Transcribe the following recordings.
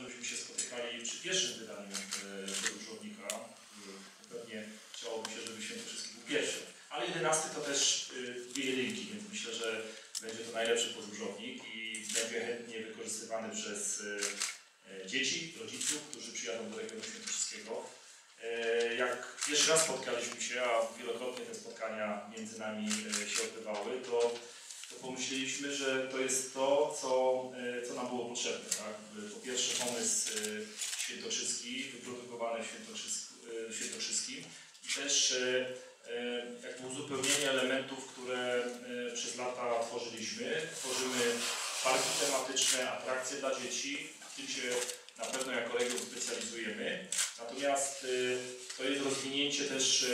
żebyśmy się spotykali przy pierwszym wydaniu e, podróżownika. Pewnie chciałoby się, żeby Świętokrzyski był pierwszy. Ale 11 to też e, dwie jedynki, więc myślę, że będzie to najlepszy podróżownik i będzie chętnie wykorzystywany przez e, dzieci, rodziców, którzy przyjadą do regionu świętokrzyskiego. Jak pierwszy raz spotkaliśmy się, a wielokrotnie te spotkania między nami się odbywały, to, to pomyśleliśmy, że to jest to, co, e, co nam było potrzebne. Tak? Po pierwsze pomysł e, świętokrzyski, wyprodukowany w e, Świętokrzyskim i też jakby uzupełnienie elementów, które przez lata tworzyliśmy. Tworzymy parki tematyczne, atrakcje dla dzieci, w tym się na pewno jako region specjalizujemy. Natomiast to jest rozwinięcie też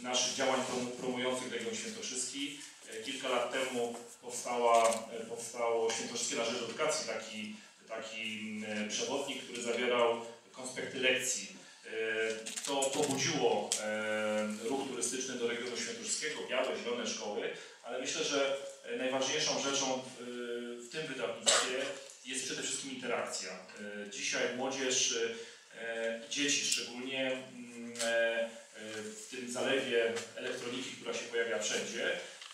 naszych działań prom- promujących region świętokrzyski. Kilka lat temu powstała, powstało Świętokrzyskie na rzecz edukacji, taki, taki y, przewodnik, który zawierał konspekty lekcji. Y, To pobudziło y, ruch turystyczny do regionu świętokrzyskiego, białe, zielone szkoły, ale myślę, że y, najważniejszą rzeczą w, tym wydawnictwie jest przede wszystkim interakcja. Dzisiaj młodzież, e, dzieci szczególnie mm, e, e, w tym zalewie elektroniki, która się pojawia wszędzie,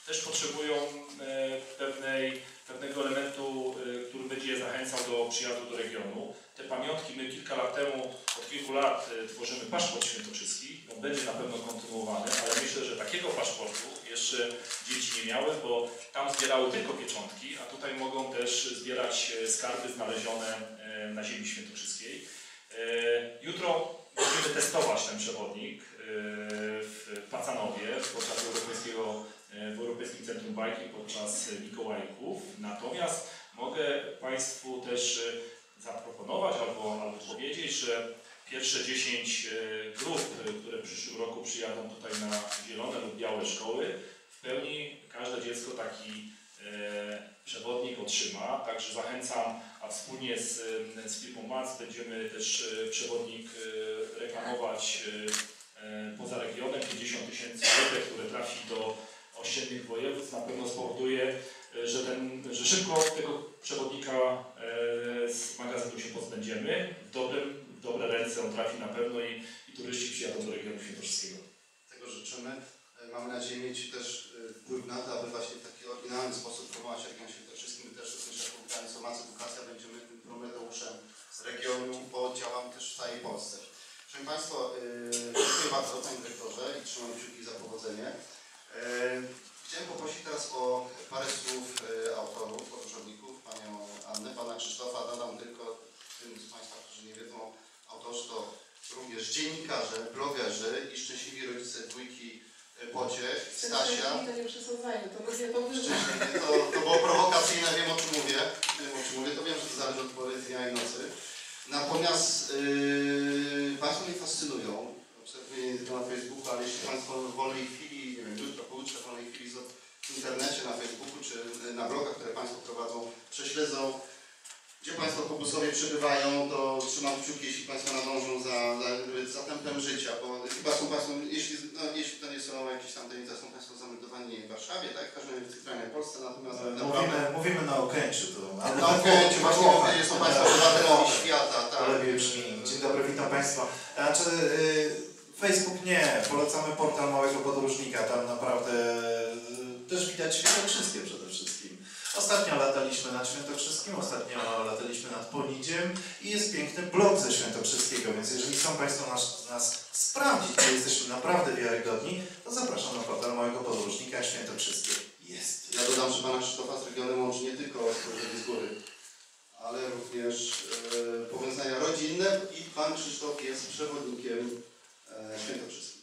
też potrzebują e, pewnej, pewnego elementu, e, który będzie je zachęcał do przyjazdu do regionu. Te pamiątki my kilka lat temu, od kilku lat e, tworzymy paszport świętokrzyski. On będzie na pewno kontynuowany, ale myślę, że takiego paszportu jeszcze dzieci nie miały, bo tam zbierały tylko pieczątki, a tutaj mogą też zbierać skarby znalezione na ziemi świętokrzyskiej. E, Jutro będziemy testować ten przewodnik w Pacanowie podczas europejskiego, w Europejskim Centrum Bajki podczas Mikołajków. Natomiast mogę Państwu też e, zaproponować albo, albo powiedzieć, że pierwsze 10 e, grup, e, które w przyszłym roku przyjadą tutaj na zielone lub białe szkoły, w pełni każde dziecko taki e, przewodnik otrzyma. Także zachęcam, a wspólnie z, e, z firmą MAC będziemy też e, przewodnik e, reklamować e, e, poza regionem. 50 tysięcy złotych, które trafi do ościennych województw na pewno spowoduje, e, że, ten, że szybko tego przewodnika e, z magazynu się pozbędziemy. W, dobrym, w dobre ręce on trafi na pewno i, i turyści przyjadą do regionu świętokrzyskiego. Tego życzymy. E, Mamy nadzieję mieć też wpływ na to, aby właśnie w taki oryginalny sposób promować region świętokrzyski. My też również jako organizacja Edukacja będziemy tym promoteuszem z regionu, bo działamy też w całej Polsce. Państwa, e, dziękuję bardzo Panie Dyrektorze i trzymam kciuki za powodzenie. E, Chciałem poprosić teraz o parę słów e, autorów, podróżowników, Panią Annę, Pana Krzysztofa. Dodam tylko tym z Państwa, którzy nie wiedzą, autorzy to również dziennikarze, blogerzy i szczęśliwi rodzice dwójki e, Pociech, Stasia. To nie to to. Szczęśliwie to, to było prowokacyjne, wiem o czym mówię. Wiem o czym mówię, to wiem, że to zależy od pory dnia i nocy. Natomiast yy, Państwo mnie fascynują. Obserwuję na Facebooku, ale jeśli Państwo w wolnej chwili, pojutrze, w wolnej chwili w internecie, na Facebooku czy na blogach, które Państwo prowadzą, prześledzą, gdzie Państwo po sobie przebywają, to trzymam kciuki, jeśli Państwo nadążą za, za, za tempem życia, bo chyba są Państwo, jeśli, no, jeśli to nie są jakieś tam tajemnice, są Państwo zameldowani w Warszawie, tak? W każdym razie w centralnej Polsce, natomiast naprawdę... Mówimy, mówimy na Okęciu. To, Na Okęciu, właśnie Połowa. mówię, są Państwo obywatelami świata, tak. Ale brzmi. Dzień dobry, witam Państwa. Znaczy, y, Facebook nie, polecamy portal Małego Podróżnika, tam naprawdę y, też widać Świętokrzyskie przede wszystkim. Ostatnio lataliśmy nad Świętokrzyskim, ostatnio lataliśmy nad Polidziem i jest piękny blog ze Świętokrzyskiego, więc jeżeli chcą Państwo nas, nas sprawdzić, czy jesteśmy naprawdę wiarygodni, to zapraszam na portal Małego Podróżnika Świętokrzyskie. Jest. Ja dodam, że Pana Krzysztofa z regionem łączy nie tylko z góry, ale również e, powiązania rodzinne i Pan Krzysztof jest przewodnikiem e, świętokrzyskim.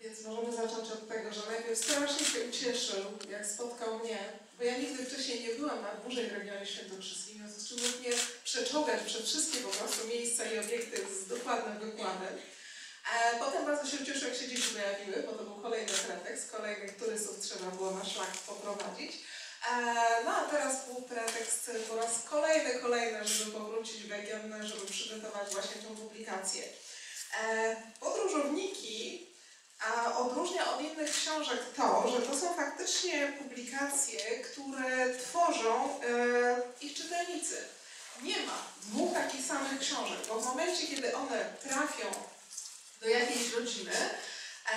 Więc możemy zacząć od tego, że najpierw strasznie się ucieszył, jak spotkał mnie, bo ja nigdy wcześniej nie byłam na dłużej w regionie świętokrzyskim, w związku z czym mógł mnie przeczołgać przez wszystkie po prostu miejsca i obiekty z dokładnym wykładem. E, potem bardzo się ucieszył, jak się dzieci pojawiły, bo to był kolejny pretekst, kolejnych turystów trzeba było na szlak poprowadzić. E, no a teraz był pretekst po raz kolejny, kolejny, żeby powrócić w region, żeby przygotować właśnie tą publikację. E, podróżowniki odróżnia od innych książek to, że to są faktycznie publikacje, które tworzą e, ich czytelnicy. nie ma dwóch takich samych książek, bo w momencie, kiedy one trafią do jakiejś rodziny,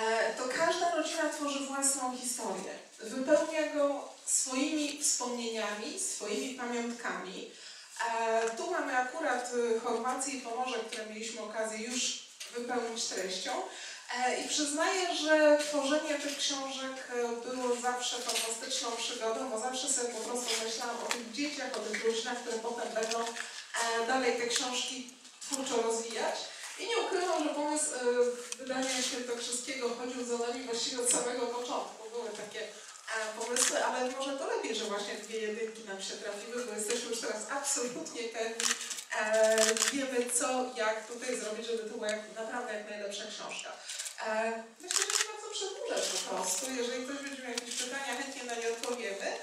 e, to każda rodzina tworzy własną historię. Wypełnia go swoimi wspomnieniami, swoimi pamiątkami. Tu mamy akurat Chorwację i Pomorze, które mieliśmy okazję już wypełnić treścią. E, I przyznaję, że tworzenie tych książek e, było zawsze fantastyczną przygodą, bo zawsze sobie po prostu myślałam o tych dzieciach, o tych rodzinach, które potem będą e, dalej te książki twórczo rozwijać. I nie ukrywam, że pomysł wydania Świętokrzyskiego chodził za nami właściwie od samego początku. Były takie pomysły, ale może to lepiej, że właśnie dwie jedynki nam się trafiły, bo jesteśmy już teraz absolutnie pewni, e, wiemy co, jak tutaj zrobić, żeby to była jak, naprawdę jak najlepsza książka. E, myślę, że nie ma co po prostu. Jeżeli ktoś będzie miał jakieś pytania, chętnie na nie odpowiemy.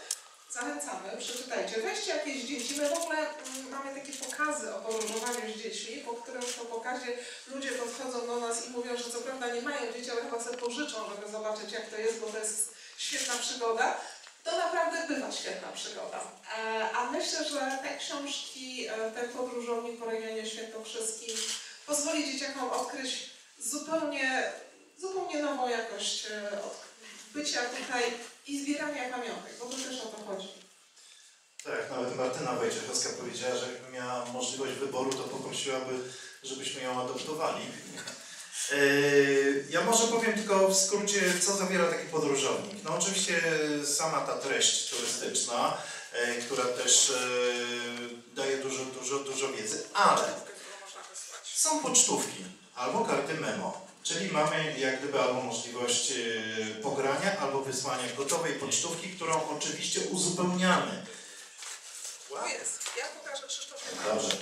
Zachęcamy, przeczytajcie. Weźcie jakieś dzieci. My w ogóle mm, mamy takie pokazy o podróżowaniu z dziećmi, po którym po pokazie ludzie podchodzą do nas i mówią, że co prawda nie mają dzieci, ale chyba sobie pożyczą, żeby zobaczyć jak to jest, bo to jest świetna przygoda. To naprawdę bywa świetna przygoda. E, A myślę, że te książki, e, ten podróżownik po regionie świętokrzyskim pozwoli dzieciakom odkryć zupełnie, zupełnie nową jakość e, bycia tutaj i zbierania pamiątek, bo to też o to chodzi. Tak, nawet Martyna Wojciechowska powiedziała, że jakby miała możliwość wyboru, to poprosiłaby, żebyśmy ją adoptowali. Yy, Ja może powiem tylko w skrócie, co zawiera taki podróżownik. No oczywiście sama ta treść turystyczna, yy, która też yy, daje dużo, dużo, dużo wiedzy, ale są pocztówki albo karty memo, czyli mamy jak gdyby albo możliwość pogrania, albo wysłania gotowej pocztówki, którą oczywiście uzupełniamy. To jest. Ja pokażę Krzysztofie Dobrze.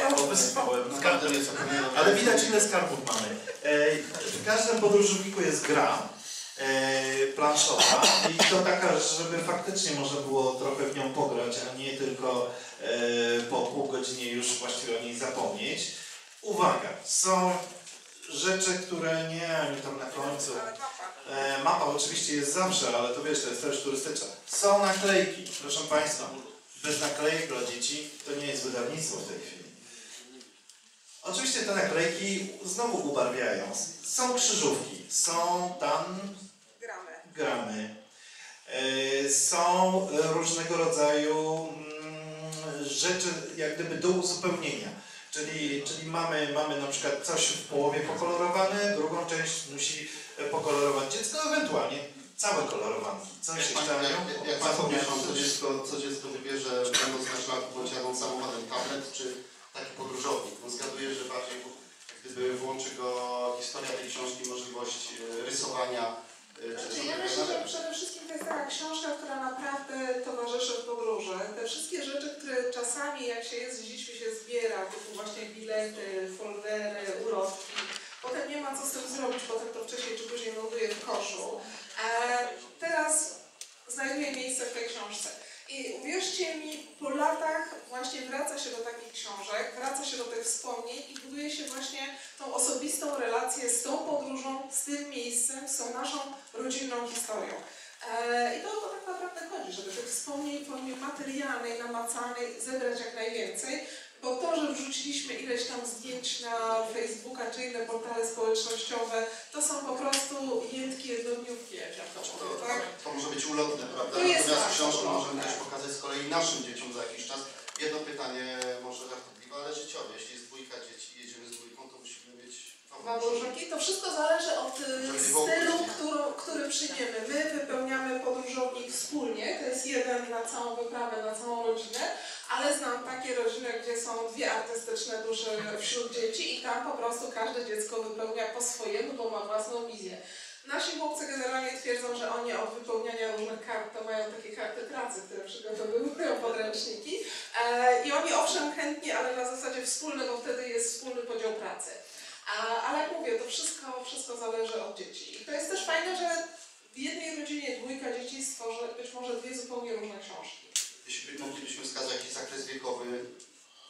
Ja to wysypałem. Każdy wie co powinien Ale widać ile skarbów mamy. Eee, w każdym podróżniku jest gra eee, planszowa i to taka, żeby faktycznie można było trochę w nią pograć, a nie tylko eee, po pół godzinie już właściwie o niej zapomnieć. Uwaga, są rzeczy, które nie, oni tam na końcu. E, mapa oczywiście jest zawsze, ale to wiesz, to jest też turystyczna. Są naklejki, proszę Państwa. Bez naklejek dla dzieci to nie jest wydawnictwo w tej chwili. Oczywiście te naklejki znowu ubarwiają. Są krzyżówki, są tam Gramy. gramy, e, są różnego rodzaju mm, rzeczy jak gdyby do uzupełnienia. Czyli, czyli mamy, mamy na przykład coś w połowie pokolorowane, drugą część musi e, pokolorować dziecko, ewentualnie całe kolorowanki. Jak, jeszcze pan, jak, jak, Państwo myślą, co dziecko, co dziecko wybierze, będąc na szlaku, jadąc samochodem, tablet czy taki podróżownik? No zgaduję, że bardziej gdyby włączy go historia tej książki, możliwość e, rysowania. e, czy Znaczy, ja myślę, że przede wszystkim to jest taka książka, która naprawdę towarzyszy w podróży. Te wszystkie rzeczy, które czasami jak się jest z dziećmi się zbiera, typu właśnie bilety, foldery, ulotki, potem nie ma co z tym zrobić, potem to wcześniej czy później ląduje w koszu. E, teraz znajduje miejsce w tej książce. I uwierzcie mi, po latach właśnie wraca się do takich książek, wraca się do tych wspomnień i buduje się właśnie tą osobistą relację z tą podróżą, z tym miejscem, z tą naszą rodzinną historią. E, I to o to tak naprawdę chodzi, żeby tych wspomnień w formie materialnej, namacalnej zebrać jak najwięcej, bo to, że wrzuciliśmy ileś tam zdjęć na Facebooka czy inne portale społecznościowe, to są po prostu jętki jednodniówki, jak ja to To, mówię, tak? to może być ulotne, prawda? To jest Natomiast książkę no, możemy tak. też pokazać z kolei naszym dzieciom za jakiś czas. Jedno pytanie może żartobliwe, ale życiowe. Jeśli jest dwójka dzieci i jedziemy z dwójką, to musimy mieć Małżonki, to wszystko zależy od y, stylu, który, który przyjmiemy. My wypełniamy podróżownik wspólnie, to jest jeden na całą wyprawę, na całą rodzinę, ale znam takie rodziny, gdzie są dwie artystyczne dusze wśród dzieci i tam po prostu każde dziecko wypełnia po swojemu, bo ma własną wizję. Nasi chłopcy generalnie twierdzą, że oni od wypełniania różnych kart to mają takie karty pracy, które przygotowują podręczniki e, i oni owszem chętnie, ale na zasadzie wspólne, bo wtedy jest wspólny podział pracy. A, ale jak mówię, to wszystko, wszystko zależy od dzieci. I to jest też fajne, że w jednej rodzinie dwójka dzieci stworzy być może dwie zupełnie różne książki. Jeśli moglibyśmy wskazać jakiś zakres wiekowy,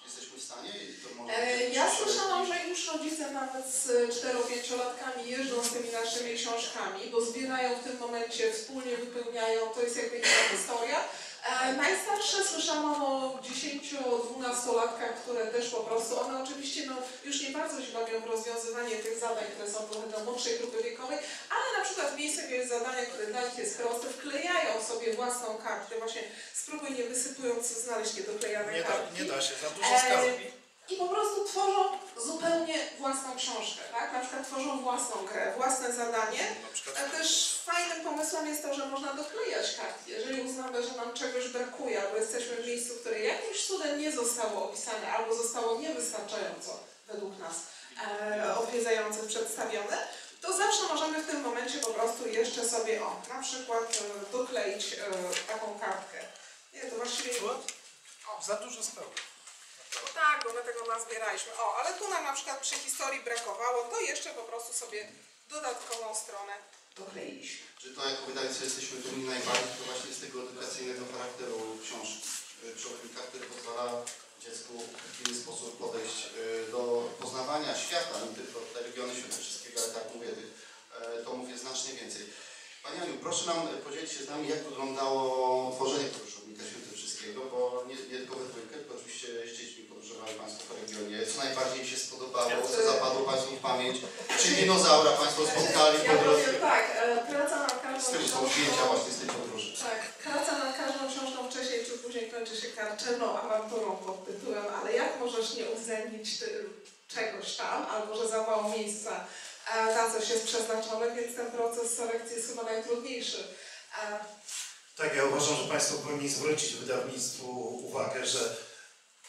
jesteśmy w stanie? I to może E, ja słyszałam, że już rodzice nawet z 4-5-latkami jeżdżą z tymi naszymi książkami, bo zbierają w tym momencie, wspólnie wypełniają, to jest jakby inna historia. E, Najstarsze słyszałam o 10-12-latkach, które też po prostu, one oczywiście no, już nie bardzo się bawią w rozwiązywanie tych zadań, które są trochę dla młodszej grupy wiekowej, ale na przykład w miejscu jakiegoś zadania, które dla nich jest proste, wklejają sobie własną kartę, właśnie spróbuj nie wysypując znaleźć niedoklejane Nie da, kartki. nie da się, za dużo E, skarbów. I po prostu tworzą zupełnie własną książkę, tak? Na przykład tworzą własną grę, własne zadanie. A też fajnym pomysłem jest to, że można doklejać kartki. Jeżeli uznamy, że nam czegoś brakuje, albo jesteśmy w miejscu, które jakimś cudem nie zostało opisane, albo zostało niewystarczająco według nas e, odwiedzających przedstawione, to zawsze możemy w tym momencie po prostu jeszcze sobie, o, na przykład e, dokleić e, taką kartkę. Nie, to właściwie... Za dużo skarbów. No tak, bo my tego nazbieraliśmy. O, ale tu nam na przykład przy historii brakowało, to jeszcze po prostu sobie dodatkową stronę dokleiliśmy. Czy to jako wydawcy jesteśmy dumni najbardziej, to właśnie z tego edukacyjnego charakteru książki, y, przewodnika, który pozwala dziecku w inny sposób podejść y, do poznawania świata, nie tylko te regiony świętokrzyskiego, ale tak mówię, tych tomów jest znacznie więcej. Pani Aniu, proszę nam podzielić się z nami, jak wyglądało tworzenie podróżownika świętokrzyskiego, bo nie, nie tylko we dwójkę, tylko oczywiście z dziećmi podróżowali Państwo po regionie. Co najbardziej im się spodobało, co zapadło Państwu w pamięć? Czy dinozaura Państwo spotkali po drodze? tak, e, praca nad Z każdą tym są zdjęcia właśnie z tej podróży. Tak, praca nad każdą książką wcześniej czy później kończy się karczemną awanturą pod tytułem ale jak możesz nie uwzględnić czegoś tam, albo że za mało miejsca e, na coś jest przeznaczone, więc ten proces selekcji jest chyba najtrudniejszy. E, Tak, ja uważam, że Państwo powinni zwrócić wydawnictwu uwagę, że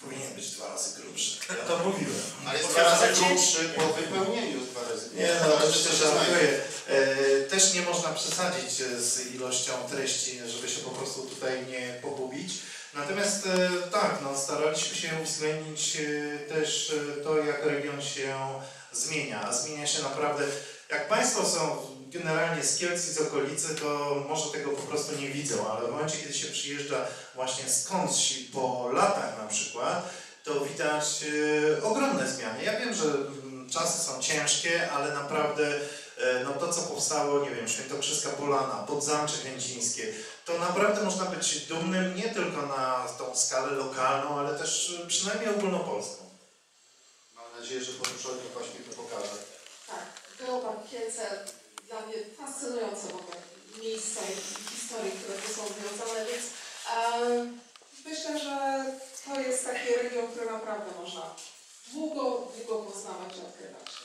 powinien być dwa razy grubszy. Ja to mówiłem. Ale jest dwa razy grubszy po wypełnieniu dwa razy. Nie no, się znajdzie. żartuję. E, Też nie można przesadzić z ilością treści, żeby się po prostu tutaj nie pogubić. Natomiast e, tak, no, staraliśmy się uwzględnić e, też e, to, jak region się zmienia. A zmienia się naprawdę. Jak Państwo są generalnie z Kielc i z okolicy, to może tego po prostu nie widzą, ale w momencie, kiedy się przyjeżdża właśnie skądś po latach na przykład, to widać ogromne zmiany. Ja wiem, że mm, czasy są ciężkie, ale naprawdę no to, co powstało, nie wiem, Świętokrzyska Polana, Podzamcze Chęcińskie, to naprawdę można być dumnym nie tylko na tą skalę lokalną, ale też przynajmniej ogólnopolską. Mam nadzieję, że podróżownik właśnie to pokaże. tak, Geopark Kielce dla mnie fascynujące w ogóle miejsca i historie, które tu są związane, więc e, myślę, że to jest taki region, który naprawdę można długo, długo poznawać i odkrywać.